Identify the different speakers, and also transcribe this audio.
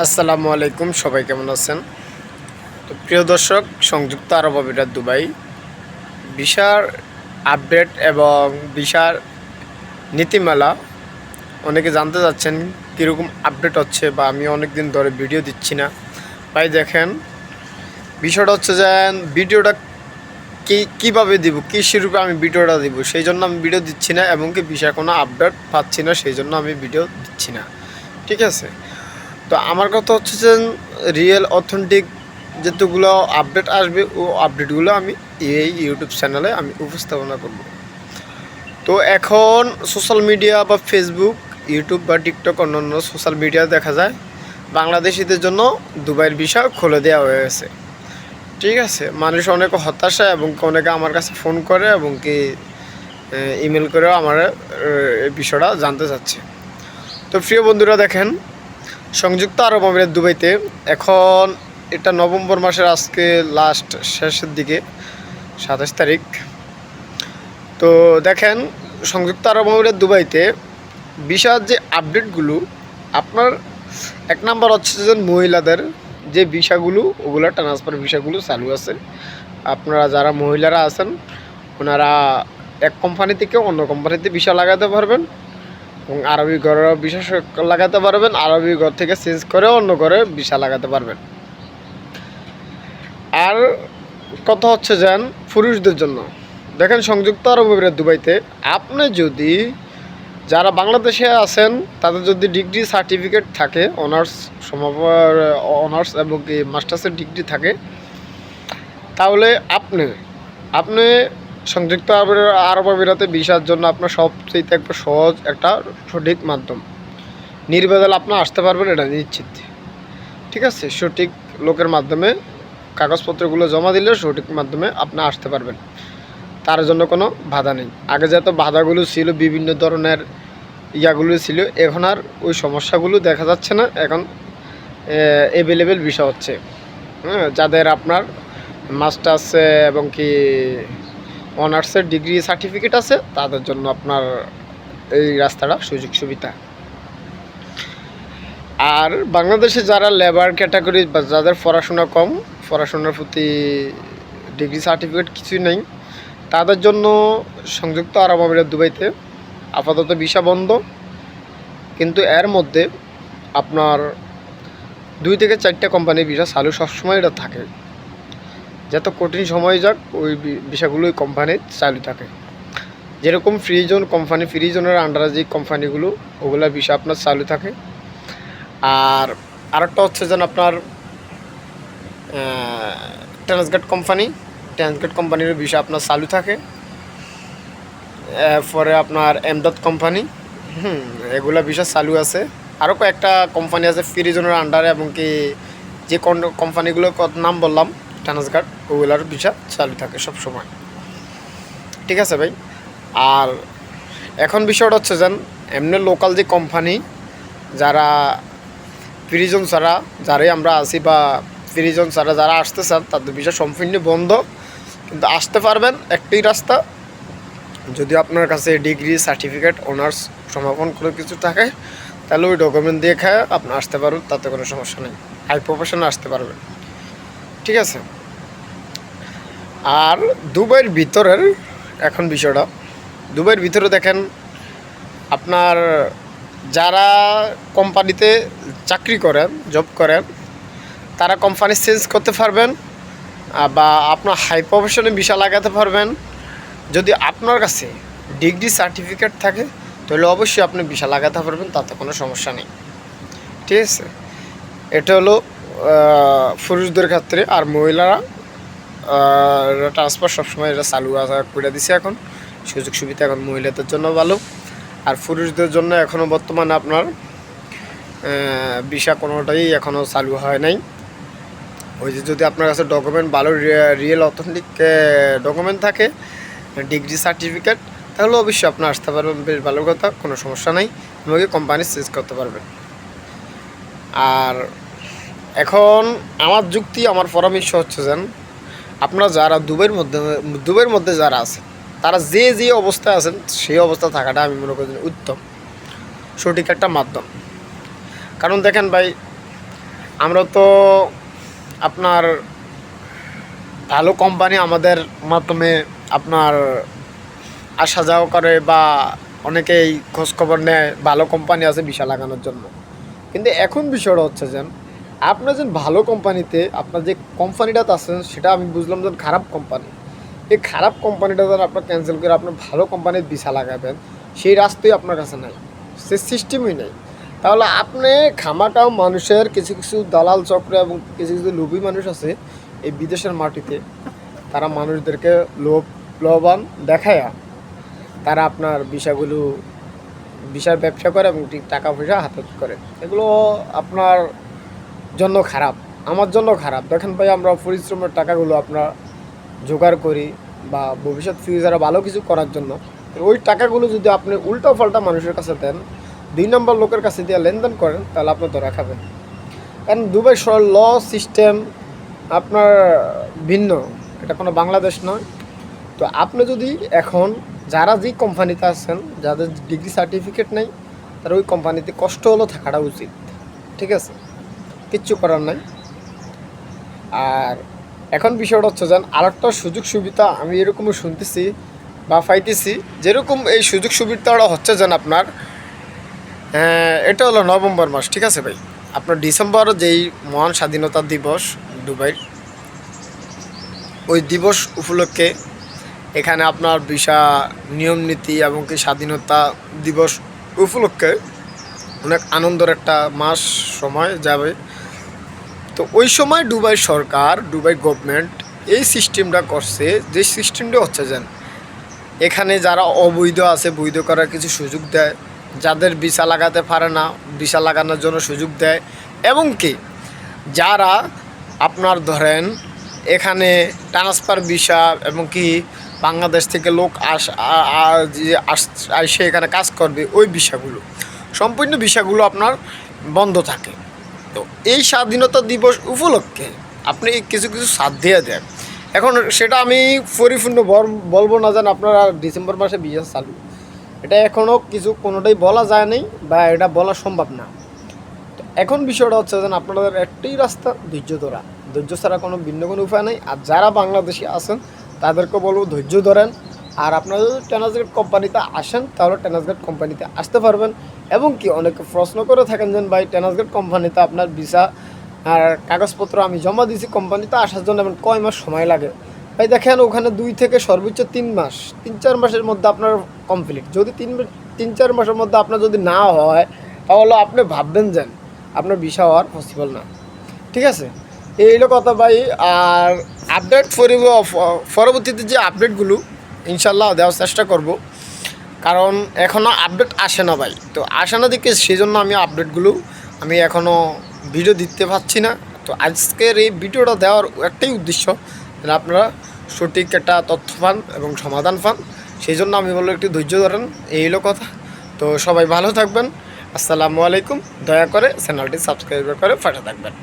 Speaker 1: আসসালামু আলাইকুম, সবাই কেমন আছেন? তো প্রিয় দর্শক, সংযুক্ত আরব আমিরাত দুবাই বিশার আপডেট এবং বিশার নীতিমালা, অনেকে জানতে চাচ্ছেন কীরকম আপডেট হচ্ছে বা আমি অনেক দিন ধরে ভিডিও দিচ্ছি না। ভাই, দেখেন, বিষয়টা হচ্ছে যে ভিডিওটা কী, কীভাবে দিব কী স্বরূপে আমি ভিডিওটা দিব, সেই জন্য আমি ভিডিও দিচ্ছি না এবং কি বিষয় কোনো আপডেট পাচ্ছি না, সেই জন্য আমি ভিডিও দিচ্ছি না। ঠিক আছে? তো আমার কথা হচ্ছে যে রিয়েল অথেন্টিক যেগুলো আপডেট আসবে, ও আপডেটগুলো আমি এই ইউটিউব চ্যানেলে আমি উপস্থাপনা করব। তো এখন সোশ্যাল মিডিয়া বা ফেসবুক ইউটিউব বা টিকটক অন্যান্য সোশ্যাল মিডিয়া দেখা যায়, বাংলাদেশিদের জন্য দুবাইয়ের বিষয় খুলে দেওয়া হয়ে গেছে। ঠিক আছে? মানুষ অনেক হতাশা এবং অনেকে আমার কাছে ফোন করে এবং কি ইমেল করেও আমার এই বিষয়টা জানতে চাচ্ছে। তো প্রিয় বন্ধুরা দেখেন সংযুক্ত আরব আমিরাত দুবাইতে। এখন এটা নভেম্বর মাসের আজকে লাস্ট শেষের দিকে, সাতাশ তারিখ। তো দেখেন, সংযুক্ত আরব আমিরাত দুবাইতে বিশাল যে আপডেটগুলো আপনার এক নাম্বার হচ্ছে যে মহিলাদের যে ভিসাগুলো ওগুলো ট্রান্সফার ভিসাগুলো চালু আছে। আপনারা যারা মহিলারা আছেন, ওনারা এক কোম্পানি থেকে অন্য কোম্পানিতে ভিসা লাগাতে পারবেন। এবং আরবি ঘরের বিশেষ লাগাতে পারবেন, আরবি ঘর থেকে চেঞ্জ করে অন্য ঘরে বিশা লাগাতে পারবেন। আর কথা হচ্ছে যেন পুরুষদের জন্য। দেখেন সংযুক্ত আরব আমিরাত দুবাইতে আপনি যদি যারা বাংলাদেশে আছেন, তাদের যদি ডিগ্রি সার্টিফিকেট থাকে অনার্স সমাপর অনার্স এবং কি মাস্টার্সের ডিগ্রি থাকে, তাহলে আপনি আপনি সংযুক্ত আরব- আমিরাতে ভিসার জন্য আপনার সবচেয়ে একটা সহজ একটা সঠিক মাধ্যম। নির্বেদাল আপনি আসতে পারবেন, এটা নিশ্চিত। ঠিক আছে? সঠিক লোকের মাধ্যমে, কাগজপত্রগুলো জমা দিলে সঠিক মাধ্যমে আপনি আসতে পারবেন। তার জন্য কোনো বাধা নেই। আগে যত বাধাগুলো ছিল, বিভিন্ন ধরনের ইয়াগুলো ছিল, এখন আর ওই সমস্যাগুলো দেখা যাচ্ছে না। এখন অ্যাভেলেবেল বিষয় হচ্ছে। হ্যাঁ যাদের আপনার মাস্টার্স এবং কি অনার্সের ডিগ্রি সার্টিফিকেট আছে, তাদের জন্য আপনার এই রাস্তাটা সুযোগ সুবিধা। আর বাংলাদেশে যারা লেবার ক্যাটাগরি বা যাদের পড়াশোনা কম, পড়াশোনার প্রতি ডিগ্রি সার্টিফিকেট কিছুই নেই, তাদের জন্য সংযুক্ত আরব আমিরাত দুবাইতে আপাতত ভিসা বন্ধ। কিন্তু এর মধ্যে আপনার দুই থেকে চারটে কোম্পানির ভিসা চালু সবসময় এটা থাকে। যত কঠিন সময় যাক, ওই ভিসাগুলো ওই কোম্পানির চালু থাকে। যেরকম ফ্রি জোন কোম্পানি ফ্রি জোনের আন্ডারে যে কোম্পানিগুলো ওগুলোর বিষয় আপনার চালু থাকে। আর আরেকটা হচ্ছে যেন আপনার ট্রান্সগেট কোম্পানি ট্রান্সগেট কোম্পানির বিষয় আপনার চালু থাকে। এরপরে আপনার এমডট কোম্পানি হুম, এগুলা বিষয় চালু আছে। আরও কয়েকটা কোম্পানি আছে ফ্রিজনের আন্ডারে এবং কি যে কোম্পানিগুলোর নাম বললাম ট্রান্সগার্ড ওগুলার ভিসা চালু থাকে সব সময়। ঠিক আছে ভাই? আর এখন বিষয়টা হচ্ছে যেন, এমনি লোকাল যে কোম্পানি যারা ফ্রিজন ছাড়া, যারাই আমরা আছি বা ফ্রিজন ছাড়া যারা আসতে চান, তাদের বিষয় সম্পূর্ণ বন্ধ। কিন্তু আসতে পারবেন একটাই রাস্তা। যদি আপনার কাছে ডিগ্রি সার্টিফিকেট অনার্স সমাপন করে কিছু থাকে, তাহলে ওই ডকুমেন্ট দিয়ে খায় আপনি আসতে পারবেন তাতে কোনো সমস্যা নেই। হাই প্রফেশনে আসতে পারবেন। ঠিক আছে? আর দুবাইয়ের ভিতরের এখন বিষয়টা, দুবাইয়ের ভিতরে দেখেন আপনার যারা কোম্পানিতে চাকরি করেন জব করেন, তারা কোম্পানি চেঞ্জ করতে পারবেন বা আপনার হাই প্রফেশনে ভিসা লাগাতে পারবেন। যদি আপনার কাছে ডিগ্রি সার্টিফিকেট থাকে, তাহলে অবশ্যই আপনি ভিসা লাগাতে পারবেন, তাতে কোনো সমস্যা নেই। ঠিক আছে? এটা হলো পুরুষদের ক্ষেত্রে আর মহিলারা ট্রান্সফার সবসময় এটা চালু করে দিছে এখন। সুযোগ সুবিধা এখন মহিলাদের জন্য ভালো। আর পুরুষদের জন্য এখনও বর্তমানে আপনার ভিসা কোনোটাই এখনও চালু হয় নাই। ওই যে যদি আপনার কাছে ডকুমেন্ট ভালো রিয়েল অথেন্টিক ডকুমেন্ট থাকে ডিগ্রি সার্টিফিকেট তাহলে অবশ্যই আপনি আসতে পারবেন। বেশ ভালো কথা, কোনো সমস্যা নাই। আমাকে কোম্পানি চেঞ্জ করতে পারবেন। আর এখন আমার যুক্তি, আমার পরামর্শ হচ্ছে যেন আপনারা যারা দুবাইয়ের মধ্যে দুবাইয়ের মধ্যে যারা আছে তারা যে যে অবস্থায় আছেন, সেই অবস্থা থাকাটা আমি মনে করি উত্তম, সঠিক একটা মাধ্যম। কারণ দেখেন ভাই, আমরা তো আপনার ভালো কোম্পানি আমাদের মাধ্যমে আপনার আসা যাওয়া করে বা অনেকেই খোঁজখবর নেয়, ভালো কোম্পানি আছে বিশা লাগানোর জন্য। কিন্তু এখন বিষয়টা হচ্ছে যেন আপনার যে ভালো কোম্পানিতে আপনার যে কোম্পানিটাতে আছেন সেটা আমি বুঝলাম যে খারাপ কোম্পানি, এই খারাপ কোম্পানিটা যেন আপনার ক্যান্সেল করে আপনার ভালো কোম্পানির বিশা লাগাবেন, সেই রাস্তাই আপনার কাছে নাই সে সিস্টেমই নেই। তাহলে আপনি খামাটাও মানুষের কিছু কিছু দালাল চক্র এবং কিছু কিছু লোভী মানুষ আছে, এই বিদেশের মাটিতে, তারা মানুষদেরকে লোভ লোভবান দেখায়া তারা আপনার বিষয়গুলো বিষয় ব্যবসা করে এবং ঠিক টাকা পয়সা হাতে করে। এগুলো আপনার জন্য খারাপ, আমার জন্য খারাপ। দেখেন ভাই, আমরা পরিশ্রমের টাকাগুলো আপনার জোগাড় করি বা ভবিষ্যৎ ফিউচারে ভালো কিছু করার জন্য। ওই টাকাগুলো যদি আপনি উল্টো পাল্টা মানুষের কাছে দেন, দুই নম্বর লোকের কাছে দিয়ে লেনদেন করেন, তাহলে আপনি ধরা খাবেন কারণ দুবাই সরল ল সিস্টেম আপনার ভিন্ন, এটা কোনো বাংলাদেশ নয়। তো আপনি যদি এখন যারা যে কোম্পানিতে আছেন, যাদের ডিগ্রি সার্টিফিকেট নেই, তারা ওই কোম্পানিতে কষ্ট হলেও থাকাটা উচিত, ঠিক আছে? কিচ্ছু করার নাই। আর এখন বিষয়টা হচ্ছে যেন আরেকটা সুযোগ সুবিধা আমি এরকমও শুনতেছি বা পাইতেছি। যেরকম এই সুযোগ সুবিধাটা হচ্ছে যেন আপনার এটা হলো নভেম্বর মাস, ঠিক আছে ভাই? আপনার ডিসেম্বর যেই মহান স্বাধীনতা দিবস দুবাইর ওই দিবস উপলক্ষে এখানে আপনার ভিসা, নিয়ম নীতি এবং কি স্বাধীনতা দিবস উপলক্ষে অনেক আনন্দের একটা মাস, সময় যাবে। তো ওই সময় দুবাই সরকার, দুবাই গভর্নমেন্ট এই সিস্টেমটা করছে, যে সিস্টেমটা হচ্ছে যেন এখানে যারা অবৈধ আছে, বৈধ করার কিছু সুযোগ দেয়, যাদের ভিসা লাগাতে পারে না, ভিসা লাগানোর জন্য সুযোগ দেয়, এবং কি যারা আপনার ধরেন এখানে ট্রান্সফার ভিসা এবং কি বাংলাদেশ থেকে লোক আস আসে এখানে কাজ করবে, ওই ভিসাগুলো। সম্পূর্ণ ভিসাগুলো আপনার বন্ধ থাকে। তো এই স্বাধীনতা দিবস উপলক্ষে আপনি কিছু কিছু সাথ দিয়ে দেন। এখন সেটা আমি পরিপূর্ণ বল- বলব না যেন আপনারা ডিসেম্বর মাসে বিয়ে চালু। এটা এখনও কিছু কোনোটাই বলা যায় নাই বা এটা বলা সম্ভব না। তো এখন বিষয়টা হচ্ছে যেন আপনাদের একটাই রাস্তা ধৈর্য ধরা। ধৈর্য ছাড়া কোনো ভিন্ন কোনো উপায় নেই। আর যারা বাংলাদেশি আছেন, তাদেরকে বলব ধৈর্য ধরেন। আর আপনারা যদি টেনাসগেট কোম্পানিতে আসেন, তাহলে টেনাসগেট কোম্পানিতে আসতে পারবেন। এবং কি, অনেকে প্রশ্ন করে থাকেন যে, ভাই টেনাসগেট কোম্পানিতে আপনার ভিসা আর কাগজপত্র আমি জমা দিয়েছি কোম্পানিতে আসার জন্য এখন কয় মাস সময় লাগে? ভাই, দেখেন, ওখানে দুই থেকে সর্বোচ্চ তিন মাস, তিন, চার মাসের মধ্যে আপনার কমপ্লিট যদি তিন তিন, চার মাসের মধ্যে আপনার যদি না হয়, তাহলে আপনি ভাববেন যেন আপনার ভিসা হওয়ার পসিবল না। ঠিক আছে? এই হলো কথা, ভাই। আর আপডেট পরবর্তীতে যে আপডেটগুলো ইনশাল্লাহ দেওয়ার চেষ্টা করব। কারণ এখনও আপডেট আসে না ভাই। তো আসে না দিকে সেই জন্য আমি আপডেটগুলো আমি এখনও ভিডিও দিতে পারছি না। তো আজকের এই ভিডিওটা দেওয়ার একটাই উদ্দেশ্য, যেন আপনারা সঠিক একটা তথ্য পান এবং সমাধান পান। সেই জন্য আমি বলব একটু ধৈর্য ধরেন, এই হলো কথা। তো সবাই ভালো থাকবেন। আসসালামু আলাইকুম। দয়া করে চ্যানেলটি সাবস্ক্রাইব করে পাশে থাকবেন।